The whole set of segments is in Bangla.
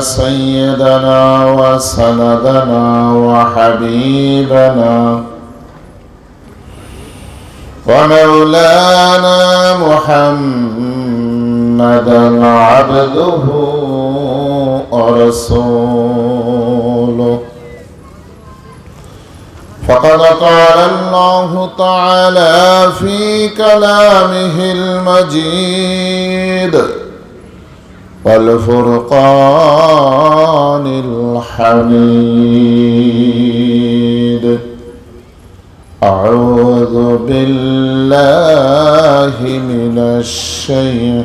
سيدنا وسندنا وحبيبنا ومولانا محمدا عبده ورسوله. فقد قال الله تعالى في كلامه المجيد والفرقان الحميد. أعوذ بالله من الشيطان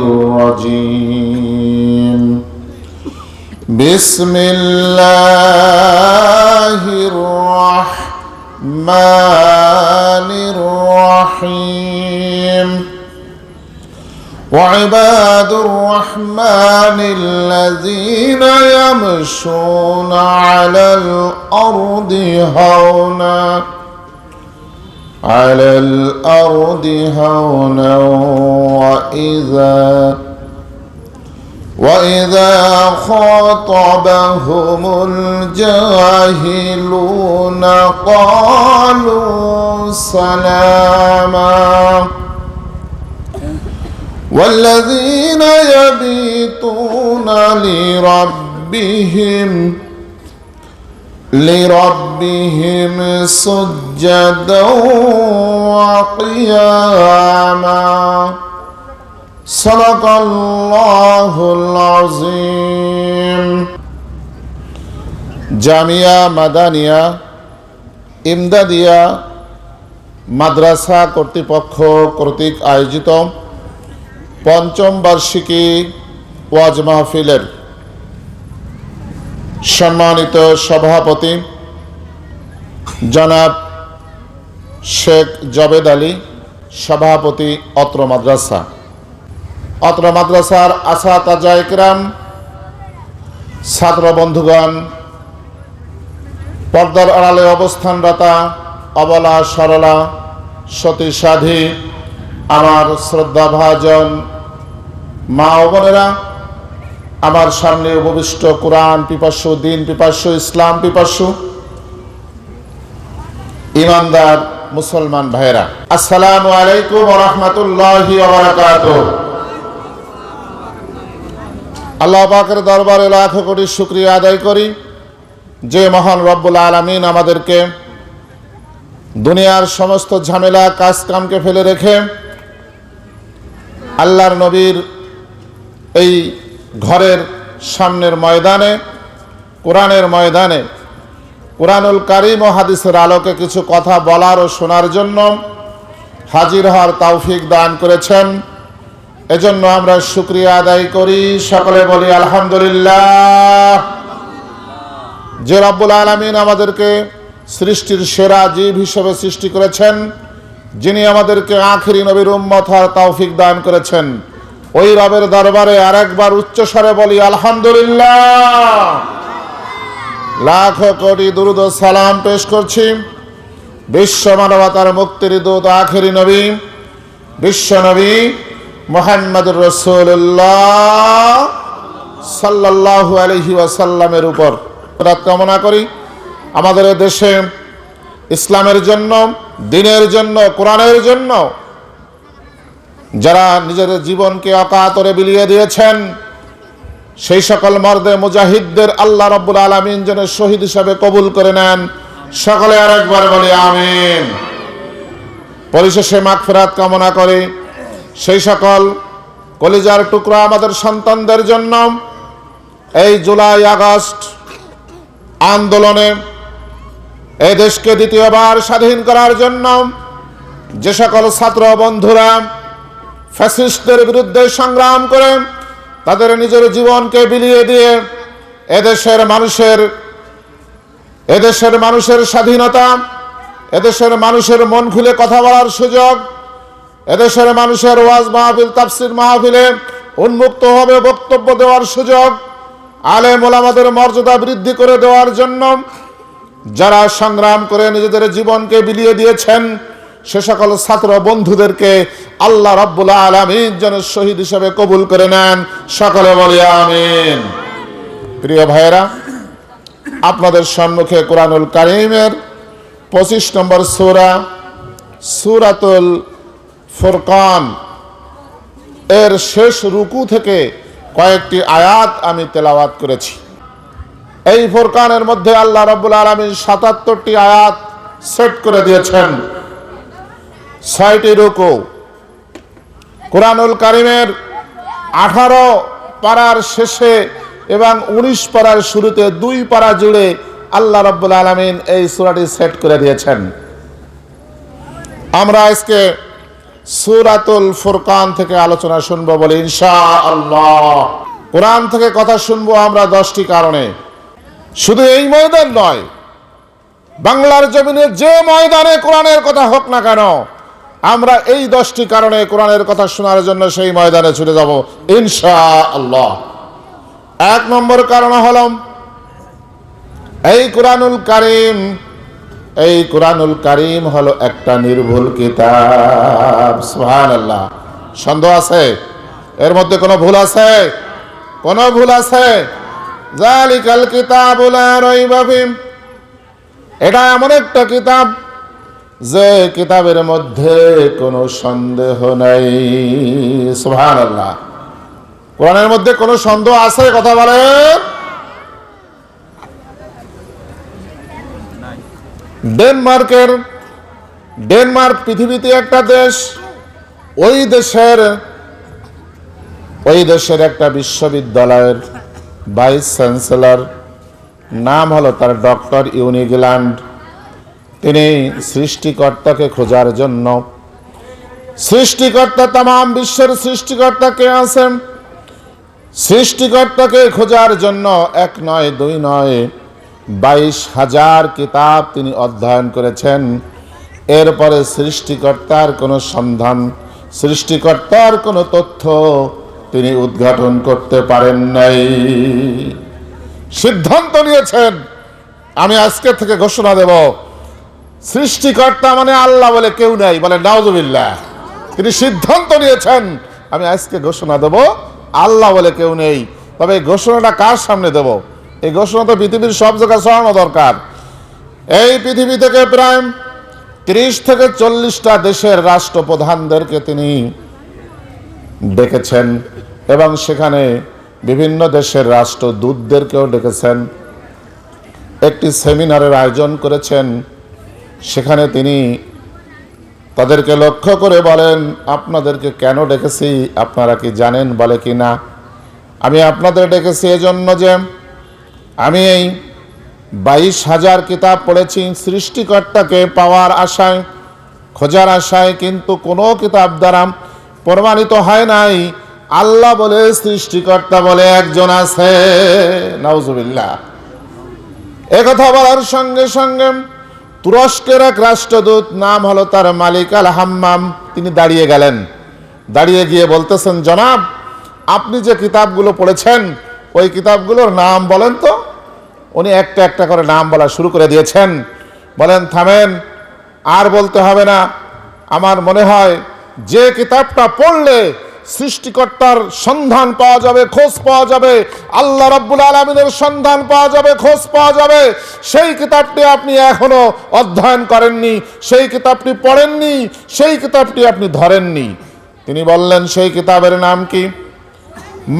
الرجيم. بسم الله وعباد الرحمن الذين يمشون على الأرض هونا على الأرض هونا وإذا وإذا خاطبهم الجاهلون قالوا سلاما. والذين يبيتون لربهم لربهم سجدا وقياما صدق الله العظيم জামিয়া মাদানিয়া ইমদাদিয়া মাদ্রাসা কর্তৃপক্ষ কর্তৃক আয়োজিত পঞ্চম বার্ষিকী ওয়াজ মাহফিলের সম্মানিত সভাপতি জনাব শেখ জবেদ আলী, সভাপতি অত্র মাদ্রাসা। অত্র মাদ্রাসার আশা তাজা একরাম, ছাত্র বন্ধুগণ, পর্দার আড়ালে অবস্থানরতা অবলা সরলা সতী সাধী, আমার শ্রদ্ধাভাজন মা ও বোনেরা, আমার সামনে উপবিষ্ট কোরআন পিপাসু, দিন পিপাসু, ইসলাম পিপাসু, ইমানদার মুসলমান ভাইরা আসসালামু আলাইকুম রহমতুল্লাহি আল্লাহ পাকের দরবারে লাখ কোটি শুক্রিয়া আদায় করি, যে মহান রব্বুল আলমিন আমাদেরকে দুনিয়ার সমস্ত ঝামেলা কাজ কামকে ফেলে রেখে আল্লাহর নবীর এই ঘরের সামনের ময়দানে, কোরআনের ময়দানে কোরআনুল কারিম ও হাদিসের আলোকে কিছু কথা বলার ও শোনার জন্য হাজির হওয়ার তৌফিক দান করেছেন। এজন্য আমরা শুক্রিয়া আদায় করি। সকলে বলি আলহামদুলিল্লাহ। যে রব্বুল আলমিন আমাদেরকে সৃষ্টির সেরা জীব হিসেবে সৃষ্টি করেছেন, যিনি আমাদেরকে আখেরি নবীর উম্মত হওয়ার তৌফিক দান করেছেন। ওই রবের দরবারে আরেকবার উচ্চস্বরে বলি, আলহামদুলিল্লাহ। লাখ কোটি দুরুদ সালাম পেশ করছি। বিশ্ব মানবতার মুক্তির দূত, আখেরি নবী। বিশ্ব নবী মোহাম্মদ রসুল্লাহ সাল্লাল্লাহু আলহি ওয়াসাল্লামের উপর। কামনা করি, আমাদের দেশে ইসলামের জন্য, দিনের জন্য, কোরআনের জন্য যারা নিজেদের জীবনকে অকাতরে বিলিয়ে দিয়েছেন, সেই সকল মর্দে মুজাহিদদের আল্লাহ রব্বুল আলমিন যেন শহীদ হিসাবে কবুল করে নেন। সকলে আরেকবার বলি, আমিন। পরিশেষে মাগফিরাত কামনা করে। সেই সকল কলিজার টুকরা আমাদের সন্তানদের জন্য এই জুলাই, আগস্ট আন্দোলনে এই দেশকে দ্বিতীয়বার স্বাধীন করার জন্য যে সকল ছাত্র বন্ধুরা ফ্যাসিস্টদের বিরুদ্ধে সংগ্রাম করে, তাদের নিজের জীবনকে বিলিয়ে দিয়ে এদেশের মানুষের এদেশের মানুষের স্বাধীনতা, এদেশের মানুষের মন খুলে কথা বলার সুযোগ, এদেশের মানুষের ওয়াজ মাহফিল, তাফসির মাহফিলে উন্মুক্ত হবে বক্তব্য দেওয়ার সুযোগ আলে ওলামাদের মর্যাদা বৃদ্ধি করে দেওয়ার জন্য যারা সংগ্রাম করে নিজেদের জীবনকে বিলিয়ে দিয়েছেন সে সকল ছাত্র বন্ধুদেরকে আল্লাহ রব্বুল আলমিন যেন শহীদ হিসেবে কবুল করে নেন। সকলে বলি আমিন। প্রিয় ভাইয়েরা, আপনাদের সম্মুখে কোরআনুল কারিমের পঁচিশ নম্বর সুরা, সুরাতুল ফুরকান। এর শেষ রুকু থেকে কয়েকটি আয়াত আমি তেলাওয়াত করেছি। এই ফুরকানের মধ্যে আল্লাহ রব্বুল আলমী সাতাত্তরটি আয়াত সেট করে দিয়েছেন। ছয়টি রুকু। কোরআনুল কারিমের আঠারো পাড়ার শেষে এবং উনিশ পাড়ার শুরুতে দুই পাড়া জুড়ে আল্লাহ রব্বুল আলমিন এই সুরাটি সেট করে দিয়েছেন। আমরা আজকে সুরাতুল ফুরকান থেকে আলোচনা শুনব বলে ইনশা আল্লাহ কোরআন থেকে কথা শুনব আমরা দশটি কারণে। শুধু এই ময়দান নয়, বাংলার জমিনে যে ময়দানে কোরআনের কথা হোক না কেন আমরা এই দশটি কারণে কোরআনের কথা শোনার জন্য সেই ময়দানে ছুটে যাব ইনশা আল্লাহ এক নম্বর কারণ হল, এই কোরআনুল কারিম, এই কোরআনুল কারিম হলো একটা নির্ভুল কিতাব সুহান আল্লাহ সন্দেহ আছে? এর মধ্যে কোনো ভুল আছে? কোনো ভুল আছে? জালিকাল কিতাব এটা এমন একটা কিতাব যে কিতাবের মধ্যে কোনো সন্দেহ নাই। সুহান আল্লাহ কোরআনের মধ্যে কোনো সন্দেহ আছে? কথা বলেন। ডেনমার্কের, ডেনমার্ক পৃথিবীতে একটা দেশ, ওই দেশের ওই দেশের একটা বিশ্ববিদ্যালয়ের ভাইস চ্যান্সেলর, নাম হলো তার ডক্টর ইউনিগ্ল্যান্ড তিনি সৃষ্টিকর্তাকে খোঁজার জন্য। সৃষ্টিকর্তা তাম বিশ্বের সৃষ্টিকর্তা কে আছেন। সৃষ্টিকর্তাকে খোঁজার জন্য এক নয়, দুই নয়, বাইশ হাজার কিতাব তিনি অধ্যয়ন করেছেন। এরপরে সৃষ্টিকর্তার কোনো সন্ধান, সৃষ্টিকর্তার কোনো তথ্য তিনি উদ্ঘাটন করতে পারেন নাই। সিদ্ধান্ত নিয়েছেন, আমি আজকে থেকে ঘোষণা দেব সৃষ্টিকর্তা মানে আল্লাহ বলে কেউ নাই, বলে নাওজুবিল্লাহ তিনি সিদ্ধান্ত নিয়েছেন, আমি আজকে ঘোষণা দেব, আল্লাহ বলে কেউ নেই। তবে এই ঘোষণাটা কার সামনে দেব? এই ঘোষণা তো পৃথিবীর সব জায়গায় ছড়ানো দরকার। এই পৃথিবী থেকে প্রায় ত্রিশ থেকে চল্লিশটা দেশের রাষ্ট্রপ্রধানদেরকে তিনি ডেকেছেন এবং সেখানে বিভিন্ন দেশের রাষ্ট্রদূতদেরকেও ডেকেছেন। একটি সেমিনারের আয়োজন করেছেন সেখানে তিনি তাদেরকে লক্ষ্য করে বলেন, আপনাদেরকে কেন ডেকেছি? আপনারা কি জানেন বলে কি না? আমি আপনাদের ডেকেছি এজন্য যে আমি এই বাইশ হাজার কিতাব পড়েছি। সৃষ্টিকর্তাকে পাওয়ার আশায়, খোঁজার আশায় কিন্তু কোনো কিতাব দ্বারা প্রমাণিত হয় নাই। আল্লাহ বলে, সৃষ্টিকর্তা বলে, একজন আছে। নাউজুবিল্লাহ। একথা বলার সঙ্গে সঙ্গে তুরস্কের এক রাষ্ট্রদূত, নাম হলো তার মালিক আল হাম্মাম। তিনি দাঁড়িয়ে গেলেন। দাঁড়িয়ে গিয়ে বলতেছেন, জনাব, আপনি যে কিতাবগুলো পড়েছেন, ওই কিতাবগুলোর নাম বলেন তো। উনি একটা একটা করে নাম বলা শুরু করে দিয়েছেন। বলেন, থামেন, আর বলতে হবে না। আমার মনে হয় যে কিতাবটা পড়লে সৃষ্টিকর্তার সন্ধান পাওয়া যাবে, খোঁজ পাওয়া যাবে। আল্লাহ রাব্বুল আলমিনের সন্ধান পাওয়া যাবে, খোঁজ পাওয়া যাবে। সেই কিতাবটি আপনি এখনও অধ্যয়ন করেননি, সেই কিতাবটি পড়েননি, সেই কিতাবটি আপনি ধরেননি। তিনি বললেন, সেই কিতাবের নাম কি?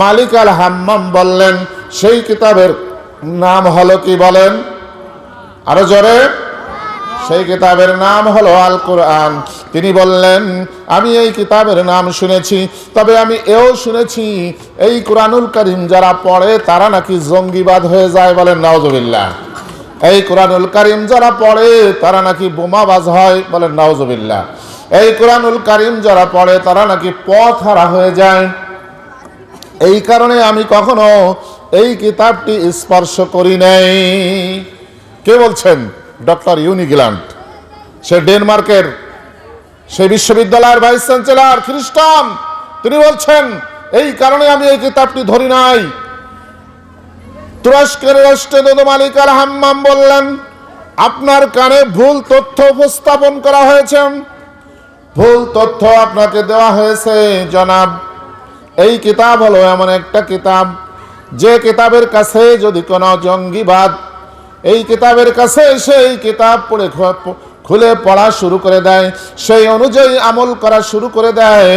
মালিক আল হাম্মাম বললেন, সেই কিতাবের নাম হলো কি বলেন? আরও জোরে। সেই কিতাবের নাম হলো আল কোরআন তিনি বললেন, আমি এই কিতাবের নাম শুনেছি, তবে আমি এও শুনেছি, এই কোরআনুল করিম যারা পড়ে তারা নাকি জঙ্গিবাদ হয়ে যায় বলেন নওজবিল্লাহ এই কোরআনুল করিম যারা পড়ে তারা নাকি বোমাবাজ হয় বলেন নওজবিল্লাহ এই কোরআনুল করিম যারা পড়ে তারা নাকি পথ হারা হয়ে যায়। এই কারণে আমি কখনো এই কিতাবটি স্পর্শ করি নাই। কে বলছেন? ডক্টর ইউনিগ্ল্যান্ড সে ডেনমার্কের, সে বিশ্ববিদ্যালয়ের ভাইস চ্যান্সেলর খ্রিস্টান। তিনি বলছেন, এই কারণে আমি এই কিতাবটি ধরি নাই। তুরস্কের রাষ্ট্রদূত মালিক আল হাম্মাম বললেন, আপনার কানে ভুল তথ্য উপস্থাপন করা হয়েছে। ভুল তথ্য আপনাকে দেওয়া হয়েছে, জনাব। এই কিতাব হলো এমন একটা কিতাব, যে কিতাবের কাছে যদি কোনো জঙ্গিবাদ এই কিতাবের কাছে এসে এই কিতাব পড়ে খুলে পড়া শুরু করে দেয়। সেই অনুযায়ী আমল করা শুরু করে দেয়।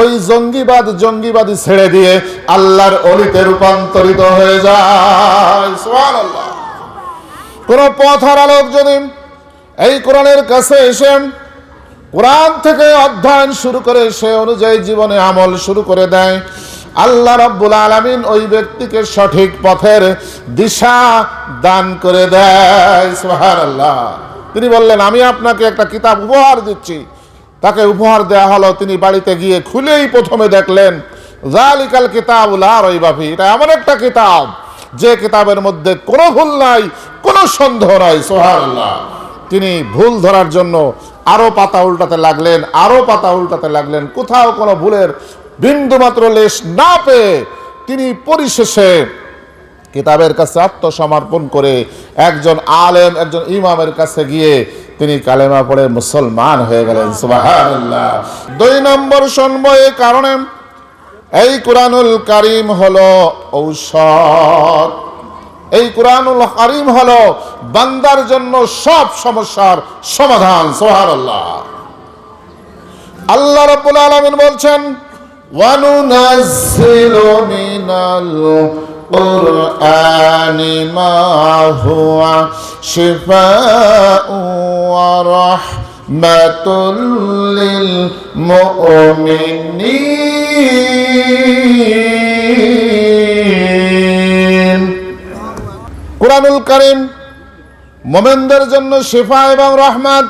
ওই জঙ্গিবাদ জঙ্গিবাদী ছেড়ে দিয়ে আল্লাহর অলিতে রূপান্তরিত হয়ে যায়। কোন পথ হারালোক যদি এই কোরআনের কাছে এসে কোরআন থেকে অধ্যয়ন শুরু করে, সে অনুযায়ী জীবনে আমল শুরু করে দেয়। আল্লাহ রব্বুল আলমিন ওই ব্যক্তিকে সঠিক পথের দিশা দান করে দেয়। তিনি বললেন, আমি আপনাকে একটা কিতাব উপহার দিচ্ছি। তাকে উপহার দেওয়া হলো। তিনি বাড়িতে গিয়ে খুলেই প্রথমে দেখলেন জালিকাল কিতাব লা রইবাফি এটা এমন একটা কিতাব, যে কিতাবের মধ্যে কোনো ভুল নাই, কোনো সন্দেহ নাই। সোহার আল্লাহ তিনি ভুল ধরার জন্য আরও পাতা উল্টাতে লাগলেন, আরও পাতা উল্টাতে লাগলেন। কোথাও কোনো ভুলের বিন্দুমাত্র লেশ না পেয়ে তিনি পরিশেষে কিতাবের কাছে আত্মসমর্পণ করে একজন আলেম, একজন ইমামের কাছে গিয়ে তিনি কালেমা পড়ে মুসলমান হয়ে গেলেন। দুই নম্বর এই কারণে এই কোরআনুল কারিম হলো ঔষধ। এই কোরআনুল কারিম হলো বান্দার জন্য সব সমস্যার সমাধান। সুবহানাল্লাহ। আল্লাহ রাব্বুল আলামিন বলছেন ওয়ানুনাজ্জিলু মিনাল القرآن ما هو شفاء ورحمة للمؤمنين কোরআনুল করিম মোমেনদের জন্য শিফা এবং রহমত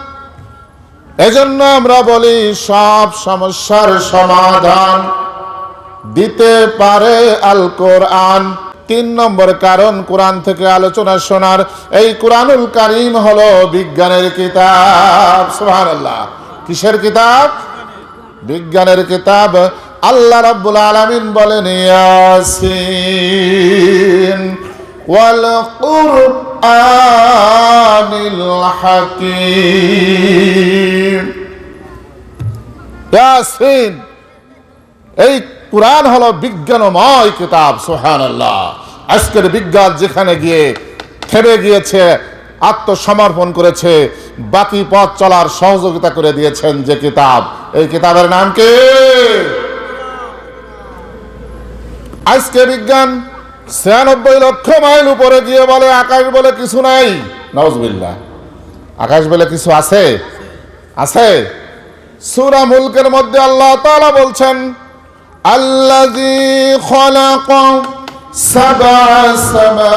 এজন্য আমরা বলি, সব সমস্যার সমাধান দিতে পারে আল কোরআন তিন নম্বর কারণ কোরআন থেকে আলোচনা শোনার। এই কোরআনুল কারিম হলো বিজ্ঞানের কিতাব। সুবহানাল্লাহ। কিসের কিতাব? বিজ্ঞানের কিতাব। আল্লাহ রাব্বুল আলামিন বলেন, ইয়াসিন ওয়াল কুরআনিল হাকীম। ইয়াসিন। এই কোরআন হলো বিজ্ঞানময় কিতাব সোহান আল্লাহ আজকের বিজ্ঞান যেখানে গিয়ে থেমে গিয়েছে, আত্মসমর্পণ করেছে, বাকি পথ চলার সহযোগিতা করে দিয়েছেন যে কিতাব। এই কিতাবের নাম কি? আজকে বিজ্ঞান ছিয়ানব্বই লক্ষ মাইল উপরে গিয়ে বলে, আকাশ বলে কিছু নাই। নজবিল্লা আকাশ বলে কিছু আছে? আছে। সুরা মুলকের মধ্যে আল্লাহ তালা বলছেন আল্লাজি খলাক সাবা সাবা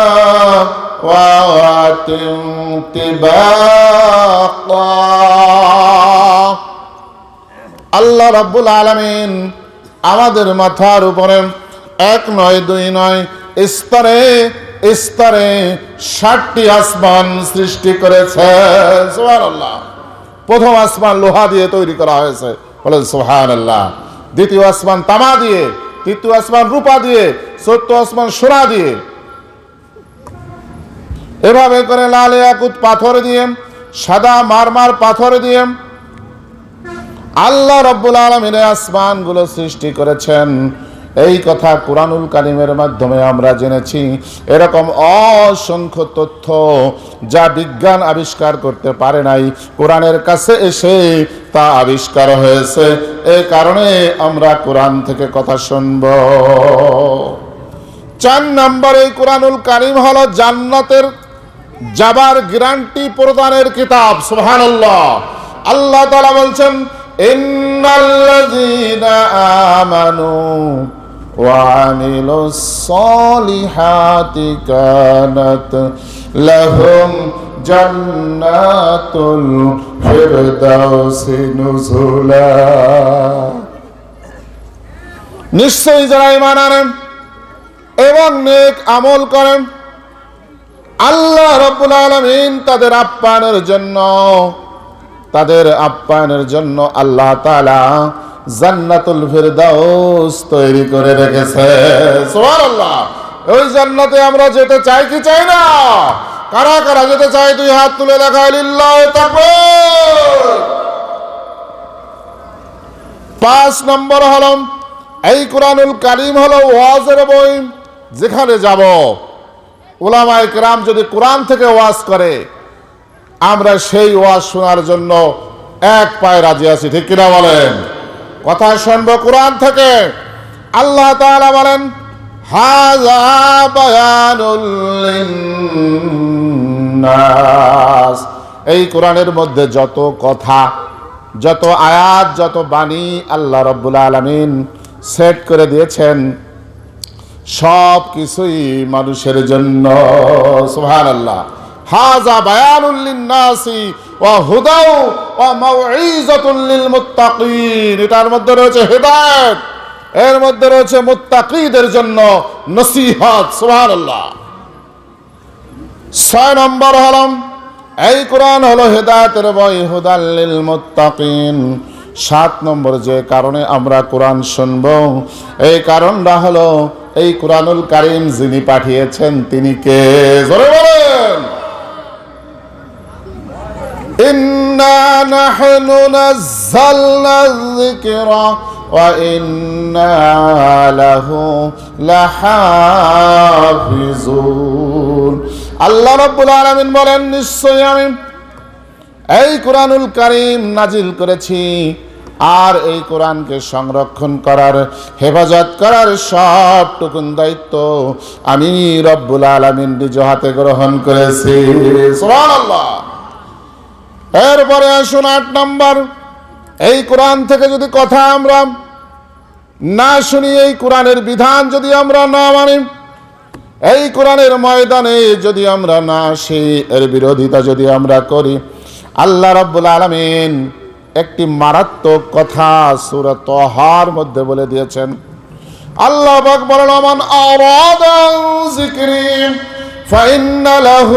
আল্লাহ রাব্বুল আলমিন আমাদের মাথার উপরে এক নয়, দুই নয়, স্তরে স্তরে ষাটটি আসমান সৃষ্টি করেছে। আল্লাহ প্রথম আসমান লোহা দিয়ে তৈরি করা হয়েছে। বলেন, সুবহানাল্লাহ। দ্বিতীয় আসমান তামা দিয়ে, তৃতীয় আসমান রূপা দিয়ে, চতুর্থ আসমান সোনা দিয়ে। এভাবে করে লাল ইয়াকুত পাথর দিয়ে, সাদা মারমার পাথর দিয়ে আল্লাহ রব্বুল আলমিনের আসমানগুলো সৃষ্টি করেছেন। এই কথা কোরআনুল কালিমের মাধ্যমে আমরা জেনেছি। এরকম অসংখ্য তথ্য যা বিজ্ঞান আবিষ্কার করতে পারে নাই। কোরআনের কাছে এসে তা আবিষ্কার হয়েছে। এই কারণে আমরা কোরআন থেকে কথা শুনব। চার নম্বর কোরআনুল কারিম হলো জান্নাতের যাবার গ্যারান্টি প্রদানের কিতাব। সুবহানাল্লাহ। আল্লাহ তাআলা বলছেন, ইন্নাল্লাযীনা আমানু وعملوا الصالحات كانت لهم جنات الفردوس نزلا নিশ্চয়ই যারা ইমান আনেন এবং নেক আমল করেন আল্লাহ রব্বুল আলমিন তাদের আপ্যায়নের জন্য তাদের আপ্যায়নের জন্য আল্লাহ তাআলা জান্নাতুল ফিরদাউস তৈরি করে রেখেছে। সুবহানাল্লাহ। ওই জান্নাতে আমরা যেতে চাই কি চাই না? কারা কারা যেতে চাই দুই হাত তুলে দেখায় লিল্লাহ তাকবীর। পাঁচ নম্বর হলো এই কোরআনুল কারিম হলো ওয়াজের বই, যেখানে যাব। ওলামায়ে কেরাম যদি কোরআন থেকে ওয়াজ করে, আমরা সেই ওয়াজ শোনার জন্য এক পায়ে রাজি আছি, ঠিক কিনা বলেন? কথা শুনব কোরআন থেকে। আল্লাহ তাআলা বলেন এই কোরআনের মধ্যে যত কথা, যত আয়াত, যত বাণী আল্লাহ রব্বুল আলামিন সেট করে দিয়েছেন সব কিছুই মানুষের জন্য। সুবহানাল্লাহ। হাজা ওয়া হুদাউ ওয়া লিল মুত্তাকিন এটার মধ্যে রয়েছে হেদায়েত, এর মধ্যে রয়েছে মুত্তাকিদের জন্য নসিহত, সুবহানাল্লাহ। ছয় নম্বর এই কোরআন হলো হেদায়েতের বই মুত্তাকিন সাত নম্বর যে কারণে আমরা কোরআন শুনব, এই কারণটা হলো এই কোরআনুল কারিম যিনি পাঠিয়েছেন তিনি কে? জোরে إنا نحن نزلنا الذكر وإنا له لحافظون আল্লাহ রাব্বুল আলামিন বলেন নিশ্চয়ই আমি এই কোরআনুল কারীম নাজিল করেছি আর এই কোরআনকে সংরক্ষণ করার হেফাজত করার সবটুকুন দায়িত্ব আমি রব্বুল আলামিন নিজ হাতে গ্রহণ করেছি সুবহানাল্লাহ এরপরে আসুন আট নম্বর। এই কোরআন থেকে যদি কথা আমরা না শুনি, এই কোরআনের বিধান যদি আমরা না মানি, এই কোরআনের ময়দানে যদি আমরা না আসি, এর বিরোধিতা যদি আমরা করি, আল্লাহ রব্বুল আলমিন একটি মারাত্মক কথা সুরত তহার মধ্যে বলে দিয়েছেন। আল্লাহ বলেন আমান যিকরি فإن له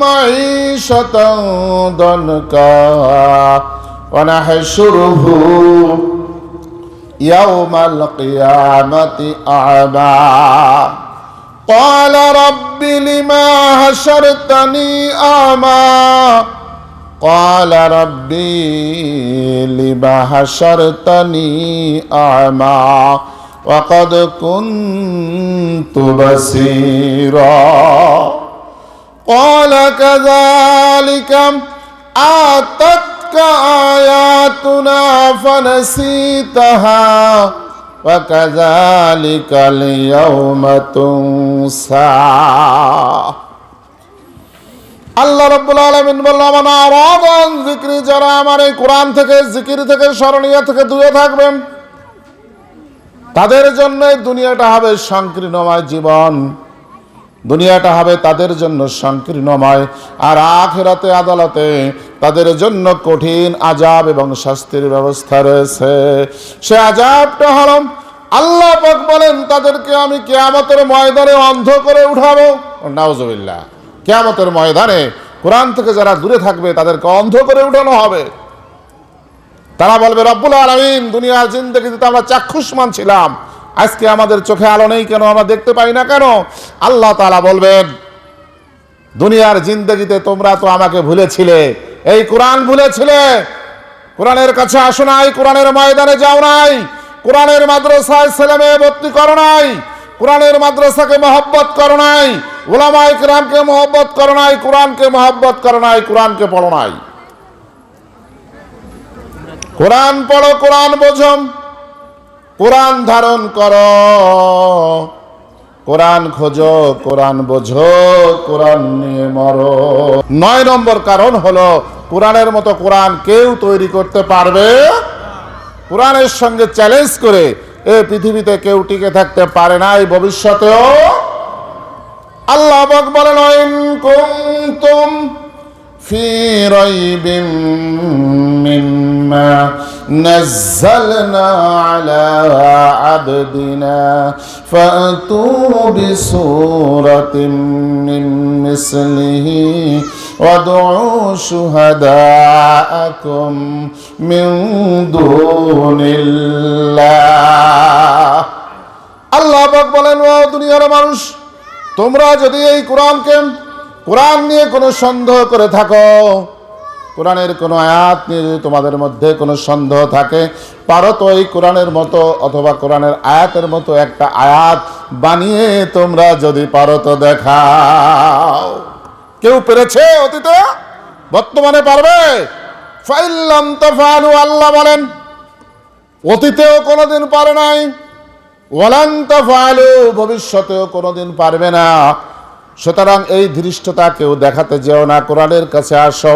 معيشة ضنكا ونحشره يوم القيامة أعمى قال رب لما حشرتني أعمى قال ربي لما حشرتني أعمى وقد كنت بصيرا قال كذلك آتتك آياتنا فنسيتها وكذلك اليوم تنسى আল্লাহ রব্বুল আলমিন বলল আমার আরাদান জিক্রি যারা আমার এই কোরআন থেকে জিকির থেকে স্মরণীয় থেকে দূরে থাকবেন তাদের জন্য দুনিয়াটা হবে সংকীর্ণময় জীবন। দুনিয়াটা হবে তাদের জন্য সংকীর্ণময়। আর আখেরাতে, আদালতে তাদের জন্য কঠিন আজাব এবং শাস্তির ব্যবস্থা রয়েছে। সে আজাবটা হল আল্লাহ পাক বলেন, তাদেরকে আমি কেয়ামতের ময়দানে অন্ধ করে উঠাবো। নাউজুবিল্লাহ। কেয়ামতের ময়দানে কোরআন থেকে যারা দূরে থাকবে, তাদেরকে অন্ধ করে উঠানো হবে। তারা বলবে, রব্বুল আলমিন, দুনিয়ার জিন্দগিতে আমরা চাক্ষুষ্মান ছিলাম। আজকে আমাদের চোখে আলো নেই কেন? আমরা দেখতে পাই না কেন? আল্লাহ তালা বলবেন, দুনিয়ার জিন্দগিতে তোমরা তো আমাকে ভুলেছিলে। এই কোরআন ভুলেছিলে। কোরআনের কাছে আসো নাই, কোরআনের ময়দানে যাও নাই। কোরআনের মাদ্রাসায় ছেলে মেয়ে ভর্তি করো নাই। কোরআনের মাদ্রাসাকে মহব্বত করো নাই। ওলামাই কোরআনকে মহব্বত করো নাই। কোরআনকে মহব্বত করো নাই, কোরআনকে পড়ো নাই। কোরআন পড়ো, কোরআন বোঝম কোরআন ধারণ করো। কোরআন খোঁজো, কোরআন বোঝো, কোরআন নিয়ে মরো। নয় নম্বর কারণ হলো, কোরআনের মতো কোরআন কেউ তৈরি করতে পারবে কোরআনের সঙ্গে চ্যালেঞ্জ করে এ পৃথিবীতে কেউ টিকে থাকতে পারে না, এই ভবিষ্যতেও। আল্লাহ বলেন, ইন কুনতুম ফি রাইবিম মিম্মা নাযালনা আলা আবদিনা ফাতু বিসূরাতিন মিন মিসলিহি وادعوا شهداءكم من دون الله আল্লাহ পাক বলেন ও দুনিয়ার মানুষ তোমরা যদি এই কোরআনকে কোরআন নিয়ে কোনো সন্দেহ করে থাকো কোরআনের কোনো আয়াত নিয়ে যদি তোমাদের মধ্যে কোনো সন্দেহ থাকে, পারো তো এই কোরআনের মতো অথবা কোরআনের আয়াতের মতো একটা আয়াত বানিয়ে তোমরা যদি পারো তো দেখাও। কেউ পেরেছে অতীতে? বর্তমানে পারবে? আল্লাহ বলেন, অতীতেও কোনোদিন পারে নাই ওয়ালান্তা ফালু ভবিষ্যতেও কোনোদিন পারবে না। সুতরাং এই ধৃষ্টতা কেউ দেখাতে যেও না। কোরআনের কাছে আসো।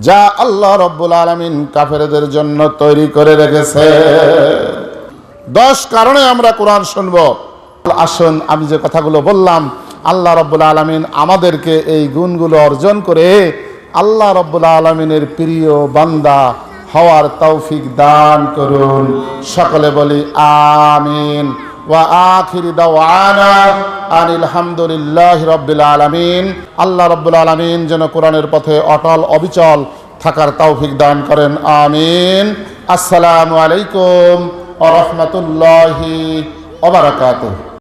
যা আল্লাহ রব্বুল আলমিন কাফেরদের জন্য তৈরি করে রেখেছে। দশ কারণে আমরা কোরআন শুনব। আসুন, আমি যে কথাগুলো বললাম, আল্লাহ রব্বুল আলমিন আমাদেরকে এই গুণগুলো অর্জন করে আল্লাহ রব্বুল আলমিনের প্রিয় বান্দা হওয়ার তৌফিক দান করুন। সকলে বলি আমিন। ওয়া আখিরি দাওয়ানা আনিল হামদুলিল্লাহি রাব্বিল আলামিন। আল্লাহ রব্বুল আলামিন যেন কোরআনের পথে অটল অবিচল থাকার তৌফিক দান করেন, আমিন। আসসালামু আলাইকুম ওয়া রাহমাতুল্লাহি ওয়া বারাকাতুহু।